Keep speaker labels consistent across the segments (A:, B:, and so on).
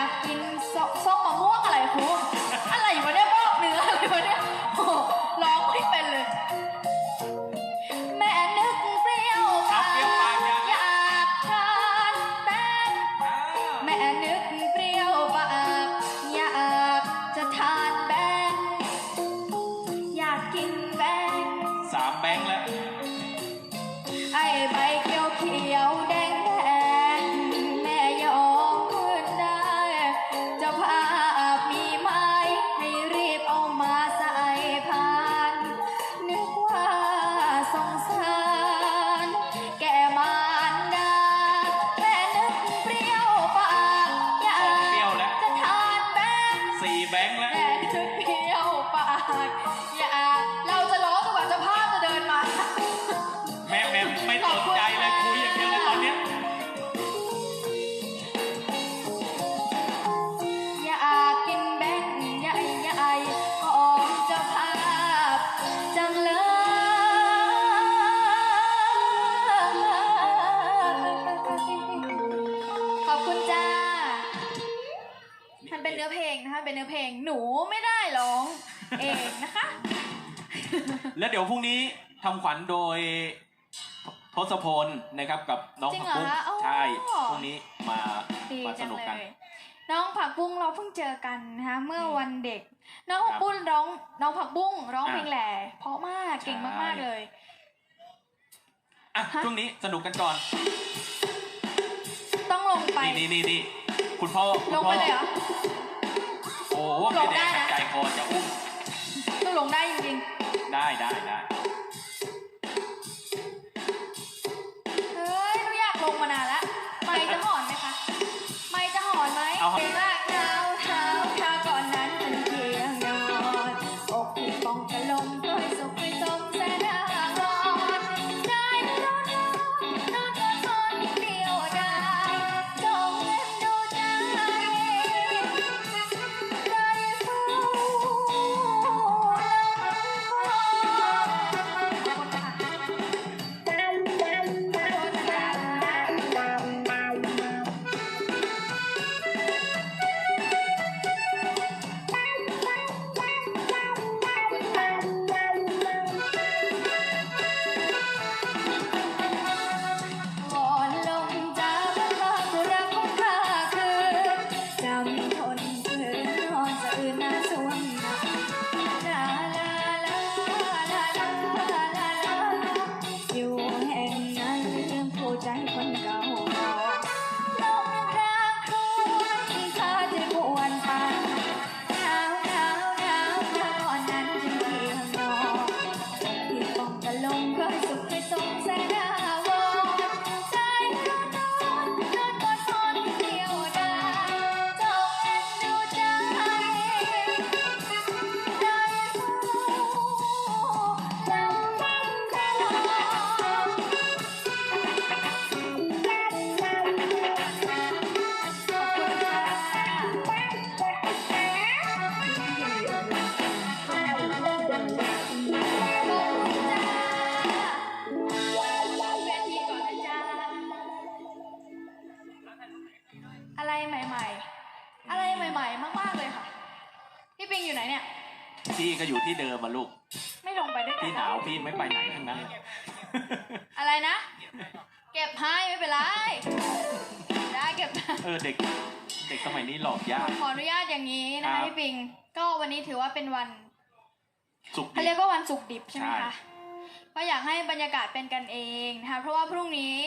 A: ากกินส้มมะม่วงอะไร
B: คุ
A: ณ มันเป็นเนื้อเพลงนะคะ เป็นเนื้อเพลงหนูไม่ได้ร้องเองนะคะ
B: แล้วเดี๋ยวพรุ่งนี้ทำขวัญโดยทศพลนะครับกับน้องผักบุ้งใช่พรุ่งนี้มามาสนุกกัน
A: น้องผักบุ้งเราเพิ่งเจอกันนะคะเมื่อวันเด็ก น้องผักบุ้งร้อง น้องผักบุ้งร้องเพลงแหล่เพราะมากเก่งมากๆเลย
B: อะช่วงนี้สนุกกันก่อน
A: ต้องลงไป
B: นี่นี่นี่นี่ คุณพ่อคุณ
A: ลงไปเลยเหรอ
B: โอ้โห
A: ลง
B: ได้
A: นะ
B: ใจคอจะอุ้ม
A: ต้องลงได้จริงๆ ได้ได้ได้ พี่ก็อยู่ที่เดิ
B: มมาลูก
A: ไม่ลงไปด้วย
B: พี่หนาวพี่ไม่ไปไหนทั้งนั้น
A: อะไรนะ เก็บให้ไม่เป็นไร ได้เก็บ
B: เออเด็ก เด็กสมัยนี้หลอกยาก
A: ขออนุญาตอย่างนี้นะ
B: คะ
A: พี่ปิง ก็วันนี้ถือว่าเป็นวัน
B: สุก
A: เขาเรียกว่าวันสุกดิบใช่ไหม
B: ใช่
A: คะก็อยากให้บรรยากาศเป็นกันเองนะคะเพราะว่าพรุ่งนี้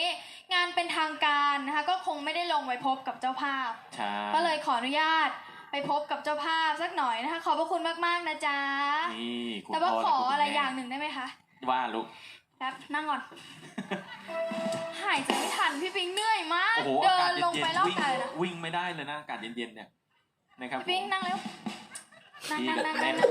A: งานเป็นทางการนะคะก็คงไม่ได้ลงไปพบกับเจ้าภาพ
B: ใช่
A: ก็เลยขออนุญาต ไปพบกับเจ้าภาพสักหน่อยนะคะ ขอบพระคุณมากๆนะจ๊ะ
B: นี่คุณ
A: แต่ว่า
B: พ่
A: ขอ
B: และคุณ
A: อะไร
B: แม่
A: อย่างหนึ่งได้ไหมคะ
B: ว่าลูก
A: แป๊บนั่งก่อน หายใจไม่ทันพี่ปิงเหนื่อยมาก
B: โอ้โห
A: เดิ
B: อากาศ
A: นลง
B: เย็
A: ไป
B: น
A: รอบ
B: ๆวิ่ง
A: กายเลยนะ
B: วิ่งไม่ได้เลยนะอากาศเย็นๆเนี่ยนะครับ
A: พี่ปิงนั่งเร็วนั่ง
B: พี่
A: นั่ง
B: กับ
A: นั่ง
B: แม่
A: นั่ง